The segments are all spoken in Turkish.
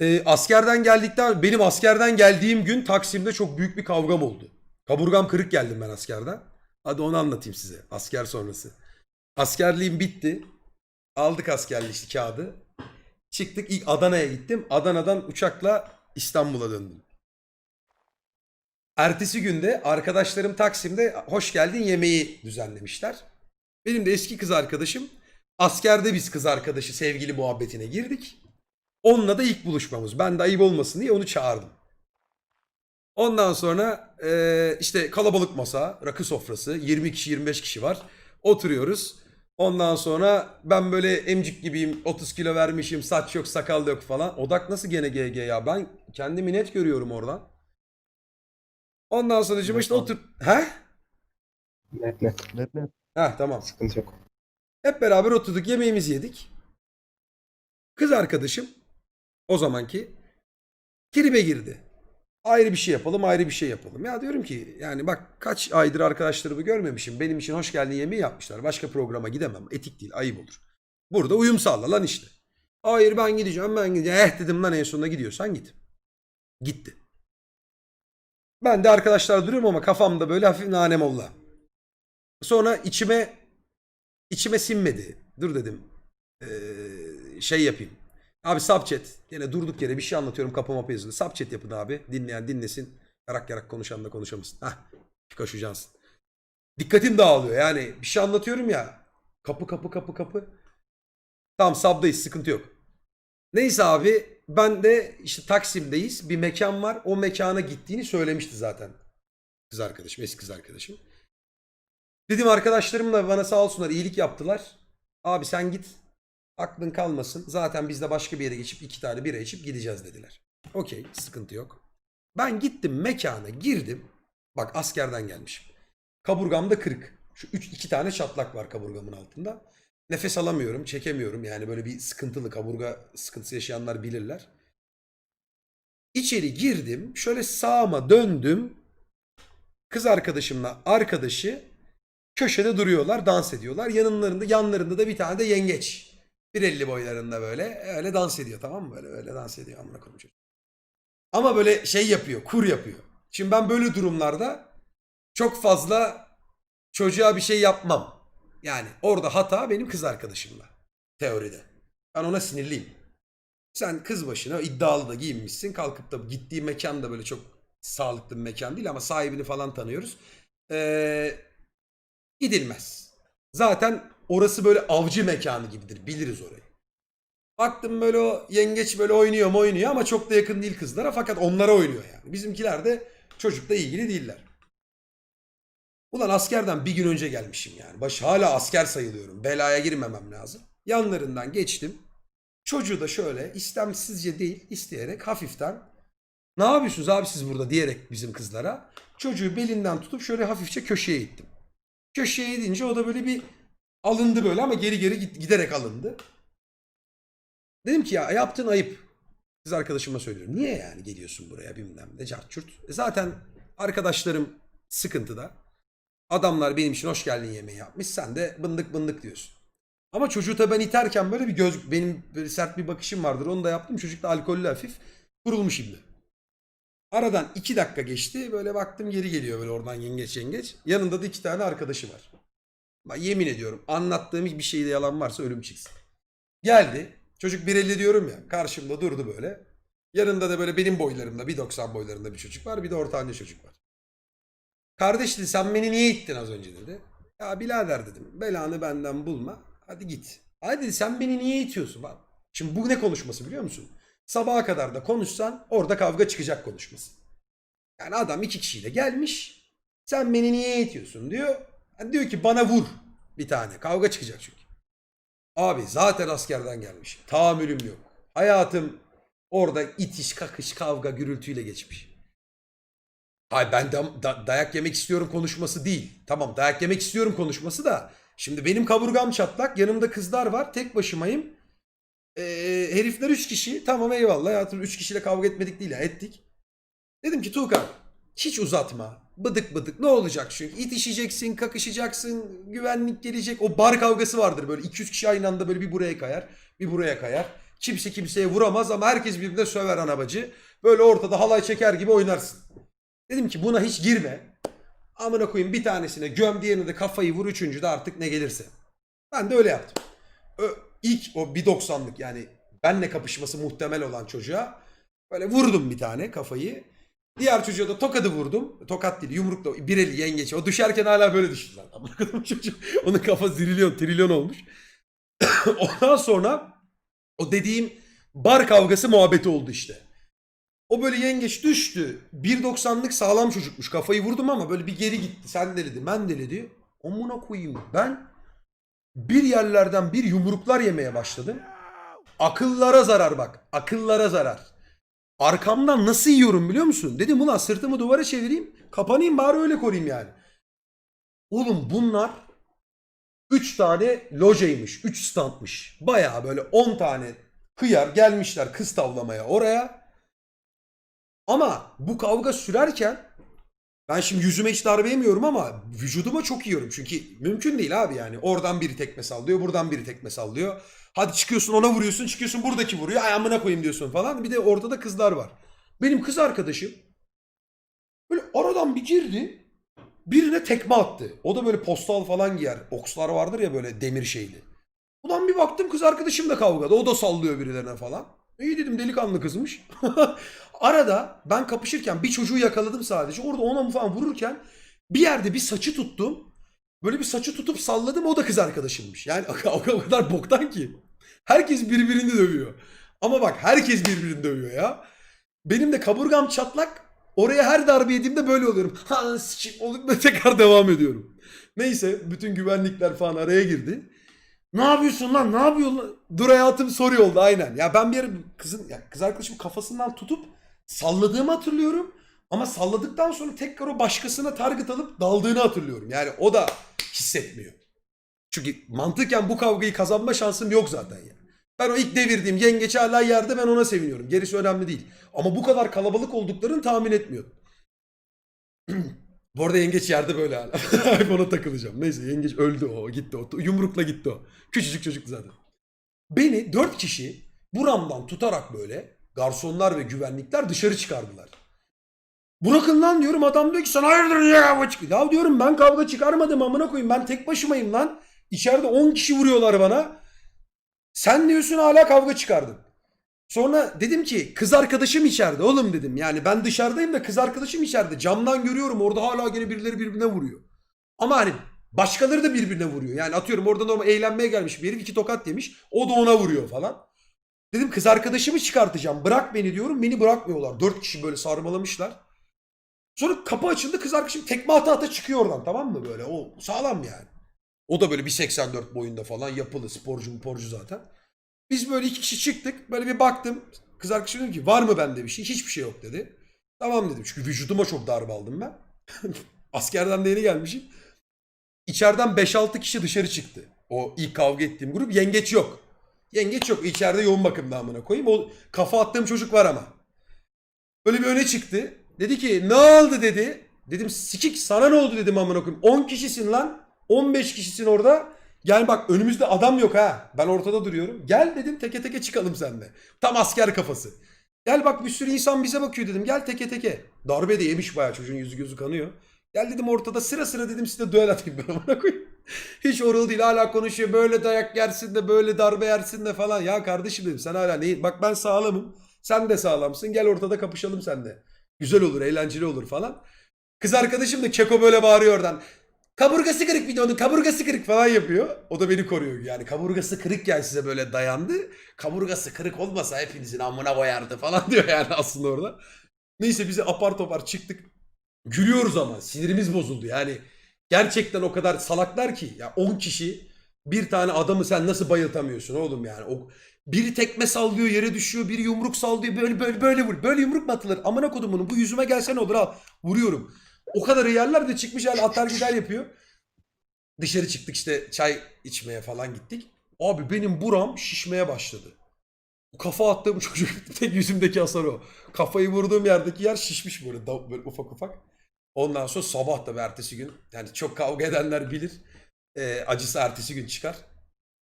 Ee, askerden geldikten benim askerden geldiğim gün Taksim'de çok büyük bir kavgam oldu. Kaburgam kırık geldim ben askerden. Hadi onu anlatayım size. Asker sonrası. Askerliğim bitti. Aldık askerlik işte kağıdı. Çıktık ilk Adana'ya gittim. Adana'dan uçakla İstanbul'a döndüm. Ertesi günde arkadaşlarım Taksim'de hoş geldin yemeği düzenlemişler. Benim de eski kız arkadaşım askerde biz kız arkadaşı sevgili muhabbetine girdik. Onunla da ilk buluşmamız. Ben de ayıp olmasın diye onu çağırdım. Ondan sonra eee, işte kalabalık masa, rakı sofrası, 20 kişi 25 kişi var. Oturuyoruz. Ondan sonra ben böyle emcik gibiyim, 30 kilo vermişim, saç yok, sakal yok falan. Odak nasıl gene GG ya? Ben kendimi net görüyorum oradan. Ondan sonra işte otur... He? Net net. Net net. Heh tamam. Sıkıntı yok. Hep beraber oturduk yemeğimizi yedik. Kız arkadaşım o zamanki tribe girdi. Ayrı bir şey yapalım ayrı bir şey yapalım. Ya diyorum ki yani bak kaç aydır arkadaşlarımı görmemişim. Benim için hoş geldin yemeği yapmışlar. Başka programa gidemem. Etik değil ayıp olur. Burada uyum sağla lan işte. Hayır ben gideceğim ben gideceğim. Eh dedim lan en sonunda gidiyorsan git. Gitti. Ben de arkadaşlar duruyorum ama kafamda böyle hafif nanem olla. Sonra içime içime sinmedi. Dur dedim. Ee, şey yapayım. Abi subchat. Yine durduk yere bir şey anlatıyorum kapı mapı yazılı. Subchat yapın abi. Dinleyen dinlesin. Yarak yarak konuşan da konuşamasın. Hah. Pikachu Johnson. Dikkatim dağılıyor yani. Bir şey anlatıyorum ya. Kapı kapı kapı kapı. Tamam subdayız sıkıntı yok. Neyse abi ben de işte Taksim'deyiz. Bir mekan var. O mekana gittiğini söylemişti zaten. Kız arkadaşım, eski kız arkadaşım. Dedim arkadaşlarım da bana sağ olsunlar iyilik yaptılar. Abi sen git. Aklın kalmasın. Zaten biz de başka bir yere geçip iki tane bira içip gideceğiz dediler. Okey sıkıntı yok. Ben gittim mekana girdim. Bak askerden gelmişim. Kaburgamda kırık. Şu üç, iki tane çatlak var kaburgamın altında. Nefes alamıyorum, çekemiyorum. Yani böyle bir sıkıntılı kaburga sıkıntısı yaşayanlar bilirler. İçeri girdim. Şöyle sağıma döndüm. Kız arkadaşımla arkadaşı köşede duruyorlar, dans ediyorlar. Yanlarında, yanlarında da bir tane de yengeç. 1.50 boylarında böyle öyle dans ediyor tamam mı? Böyle öyle dans ediyor amına koyayım. Ama böyle şey yapıyor, kur yapıyor. Şimdi ben böyle durumlarda çok fazla çocuğa bir şey yapmam. Yani orada hata benim kız arkadaşımla. Teoride. Ben ona sinirliyim. Sen kız başına iddialı da giyinmişsin. Kalkıp da gittiği mekan da böyle çok sağlıklı bir mekan değil ama sahibini falan tanıyoruz. Ee, gidilmez. Zaten orası böyle avcı mekanı gibidir. Biliriz orayı. Baktım böyle o yengeç böyle oynuyor mu oynuyor ama çok da yakın değil kızlara fakat onlara oynuyor yani. Bizimkiler de çocukla ilgili değiller. Ulan askerden bir gün önce gelmişim yani. Baş hala asker sayılıyorum. Belaya girmemem lazım. Yanlarından geçtim. Çocuğu da şöyle istemsizce değil isteyerek hafiften ne yapıyorsunuz abi siz burada diyerek bizim kızlara çocuğu belinden tutup şöyle hafifçe köşeye ittim. Köşeye idince o da böyle bir alındı böyle ama geri geri giderek alındı. Dedim ki ya yaptığın ayıp. Kız arkadaşıma söylüyorum. Niye yani geliyorsun buraya bilmem ne cart çurt. E zaten arkadaşlarım sıkıntıda. Adamlar benim için hoş geldin yemeği yapmış. Sen de bındık bındık diyorsun. Ama çocuğu da ben iterken böyle bir göz benim böyle sert bir bakışım vardır. Onu da yaptım. Çocuk da alkollü hafif. Kurulmuş şimdi. Aradan iki dakika geçti. Böyle baktım geri geliyor böyle oradan yengeç yengeç. Yanında da iki tane arkadaşı var. Bak yemin ediyorum anlattığım bir şeyde yalan varsa ölüm çıksın. Geldi. Çocuk 1.50 diyorum ya. Karşımda durdu böyle. Yanında da böyle benim boylarımda 1.90 boylarında bir çocuk var. Bir de ortanca çocuk var. Kardeş dedi sen beni niye ittin az önce dedi. Ya birader dedim belanı benden bulma. Hadi git. Hadi dedi sen beni niye itiyorsun? Bak. Şimdi bu ne konuşması biliyor musun? Sabaha kadar da konuşsan orada kavga çıkacak konuşması. Yani adam iki kişiyle gelmiş. Sen beni niye itiyorsun diyor. Yani diyor ki bana vur bir tane. Kavga çıkacak çünkü. Abi zaten askerden gelmiş. Tahammülüm yok. Hayatım orada itiş, kakış, kavga, gürültüyle geçmiş. Hayır ben da- da- dayak yemek istiyorum konuşması değil. Tamam dayak yemek istiyorum konuşması da. Şimdi benim kaburgam çatlak. Yanımda kızlar var. Tek başımayım. Ee, herifler üç kişi. Tamam eyvallah. Hayatım üç kişiyle kavga etmedik değil. Ettik. Dedim ki Tuğkan hiç uzatma. Bıdık bıdık ne olacak çünkü itişeceksin, kakışacaksın, güvenlik gelecek. O bar kavgası vardır böyle 200 kişi aynı anda böyle bir buraya kayar, bir buraya kayar. Kimse kimseye vuramaz ama herkes birbirine söver anabacı. Böyle ortada halay çeker gibi oynarsın. Dedim ki buna hiç girme. Amına koyayım bir tanesine göm diğerine de kafayı vur üçüncü de artık ne gelirse. Ben de öyle yaptım. Ö- İlk o 1.90'lık yani benle kapışması muhtemel olan çocuğa böyle vurdum bir tane kafayı. Diğer çocuğa da tokadı vurdum. Tokat değil yumrukla bir eli yengeç. O düşerken hala böyle düştü zaten. Koyayım çocuk. Onun kafa zilyon trilyon olmuş. Ondan sonra o dediğim bar kavgası muhabbeti oldu işte. O böyle yengeç düştü. 1.90'lık sağlam çocukmuş. Kafayı vurdum ama böyle bir geri gitti. Sen deledi, ben deledi. Omuna koyayım. Ben bir yerlerden bir yumruklar yemeye başladım. Akıllara zarar bak. Akıllara zarar. Arkamdan nasıl yiyorum biliyor musun? Dedim ulan sırtımı duvara çevireyim. Kapanayım bari öyle koruyayım yani. Oğlum bunlar 3 tane lojeymiş. 3 standmış. Baya böyle 10 tane hıyar gelmişler kız tavlamaya oraya. Ama bu kavga sürerken ben şimdi yüzüme hiç darbe yemiyorum ama vücuduma çok yiyorum. Çünkü mümkün değil abi yani. Oradan biri tekme sallıyor, buradan biri tekme sallıyor. Hadi çıkıyorsun ona vuruyorsun, çıkıyorsun buradaki vuruyor. Ay amına koyayım diyorsun falan. Bir de orada da kızlar var. Benim kız arkadaşım böyle aradan bir girdi. Birine tekme attı. O da böyle postal falan giyer. Okslar vardır ya böyle demir şeyli. Ulan bir baktım kız arkadaşım da kavgada. O da sallıyor birilerine falan. İyi dedim delikanlı kızmış. Arada ben kapışırken bir çocuğu yakaladım sadece. Orada ona falan vururken bir yerde bir saçı tuttum. Böyle bir saçı tutup salladım o da kız arkadaşımmış. Yani o kadar boktan ki. Herkes birbirini dövüyor. Ama bak herkes birbirini dövüyor ya. Benim de kaburgam çatlak. Oraya her darbe yediğimde böyle oluyorum. Ha sikeyim olup ve tekrar devam ediyorum. Neyse bütün güvenlikler falan araya girdi. Ne yapıyorsun lan? Ne yapıyorsun? Dur hayatım soruyor oldu aynen. Ya ben bir kızın ya kız arkadaşım kafasından tutup salladığımı hatırlıyorum. Ama salladıktan sonra tekrar o başkasına target alıp daldığını hatırlıyorum. Yani o da hissetmiyor. Çünkü mantıken bu kavgayı kazanma şansım yok zaten ya. Ben o ilk devirdiğim yengeç hala yerde ben ona seviniyorum. Gerisi önemli değil. Ama bu kadar kalabalık olduklarını tahmin etmiyordum. bu arada yengeç yerde böyle hala. Hep ona takılacağım. Neyse yengeç öldü o gitti o. Yumrukla gitti o. Küçücük çocuktu zaten. Beni dört kişi buramdan tutarak böyle garsonlar ve güvenlikler dışarı çıkardılar. Bırakın lan diyorum adam diyor ki sen hayırdır ya kavga çık. Ya diyorum ben kavga çıkarmadım amına koyayım ben tek başımayım lan. İçeride 10 kişi vuruyorlar bana. Sen diyorsun hala kavga çıkardın. Sonra dedim ki kız arkadaşım içeride oğlum dedim. Yani ben dışarıdayım da kız arkadaşım içeride. Camdan görüyorum orada hala gene birileri birbirine vuruyor. Ama hani başkaları da birbirine vuruyor. Yani atıyorum orada normal eğlenmeye gelmiş bir herif iki tokat yemiş. O da ona vuruyor falan. Dedim kız arkadaşımı çıkartacağım. Bırak beni diyorum. Beni bırakmıyorlar. Dört kişi böyle sarmalamışlar. Sonra kapı açıldı kız arkadaşım tekme ata ata çıkıyor oradan tamam mı böyle? O sağlam yani. O da böyle 1.84 boyunda falan yapılı sporcu sporcu zaten. Biz böyle iki kişi çıktık. Böyle bir baktım. Kız arkadaşım dedi ki var mı bende bir şey? Hiçbir şey yok dedi. Tamam dedim. Çünkü vücuduma çok darbe aldım ben. Askerden de yeni gelmişim. İçeriden 5-6 kişi dışarı çıktı. O ilk kavga ettiğim grup. Yengeç yok. Yengeç yok. İçeride yoğun bakımda amına koyayım. O kafa attığım çocuk var ama. Böyle bir öne çıktı. Dedi ki ne oldu dedi. Dedim sikik sana ne oldu dedim amına koyayım. 10 kişisin lan. 15 kişisin orada. Gel bak önümüzde adam yok ha. Ben ortada duruyorum. Gel dedim teke teke çıkalım seninle. Tam asker kafası. Gel bak bir sürü insan bize bakıyor dedim. Gel teke teke. Darbe de yemiş bayağı çocuğun yüzü gözü kanıyor. Gel dedim ortada sıra sıra dedim size düel atayım ben amına koyayım. Hiç oralı değil hala konuşuyor. Böyle dayak yersin de böyle darbe yersin de falan. Ya kardeşim dedim sen hala neyin? Bak ben sağlamım. Sen de sağlamsın. Gel ortada kapışalım sen de. Güzel olur, eğlenceli olur falan. Kız arkadaşım da Keko böyle bağırıyor oradan. Kaburgası kırık bir de kaburgası kırık falan yapıyor. O da beni koruyor. Yani kaburgası kırıkken size böyle dayandı. Kaburgası kırık olmasa hepinizin amına koyardı falan diyor yani aslında orada. Neyse bizi apar topar çıktık. Gülüyoruz ama sinirimiz bozuldu yani. Gerçekten o kadar salaklar ki. Ya 10 kişi bir tane adamı sen nasıl bayıltamıyorsun oğlum yani. O biri tekme sallıyor yere düşüyor, biri yumruk sallıyor böyle böyle böyle vur. Böyle yumruk mu atılır? Amına kodumunun bu yüzüme gelse ne olur al. Vuruyorum. O kadar yerler de çıkmış hala atar gider yapıyor. Dışarı çıktık işte çay içmeye falan gittik. Abi benim buram şişmeye başladı. Kafa attığım çocuk tek yüzümdeki hasar o. Kafayı vurduğum yerdeki yer şişmiş böyle, böyle ufak ufak. Ondan sonra sabah da ertesi gün yani çok kavga edenler bilir. Ee, acısı ertesi gün çıkar.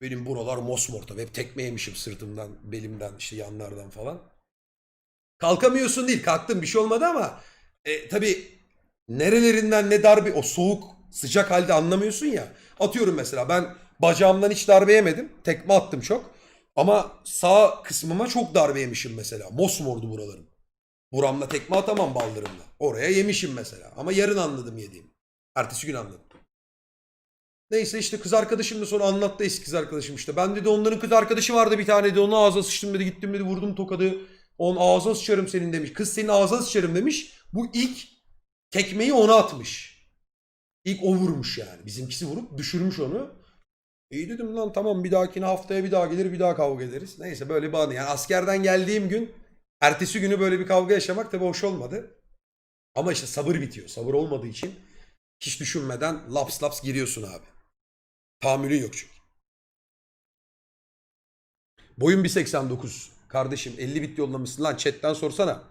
Benim buralar mosmor tabii. Hep tekme yemişim sırtımdan, belimden, işte yanlardan falan. Kalkamıyorsun değil. Kalktım bir şey olmadı ama e, tabii nerelerinden ne darbe o soğuk sıcak halde anlamıyorsun ya. Atıyorum mesela ben bacağımdan hiç darbe yemedim. Tekme attım çok. Ama sağ kısmıma çok darbe yemişim mesela. Mosmordu buralarım. Buramla tekme atamam baldırımla. Oraya yemişim mesela. Ama yarın anladım yediğim. Ertesi gün anladım. Neyse işte kız arkadaşım da sonra anlattı eski kız arkadaşım işte. Ben dedi onların kız arkadaşı vardı bir tane dedi. Onun ağzına sıçtım dedi. Gittim dedi vurdum tokadı. Onun ağzına sıçarım senin demiş. Kız senin ağzına sıçarım demiş. Bu ilk tekmeyi ona atmış. İlk o vurmuş yani. Bizimkisi vurup düşürmüş onu. İyi dedim lan tamam bir dahakine haftaya bir daha gelir bir daha kavga ederiz. Neyse böyle bir anı. Yani askerden geldiğim gün ertesi günü böyle bir kavga yaşamak tabii hoş olmadı. Ama işte sabır bitiyor. Sabır olmadığı için hiç düşünmeden laps laps giriyorsun abi. Tahammülün yok çünkü. Boyun 1.89. Kardeşim 50 bit yollamışsın lan chatten sorsana.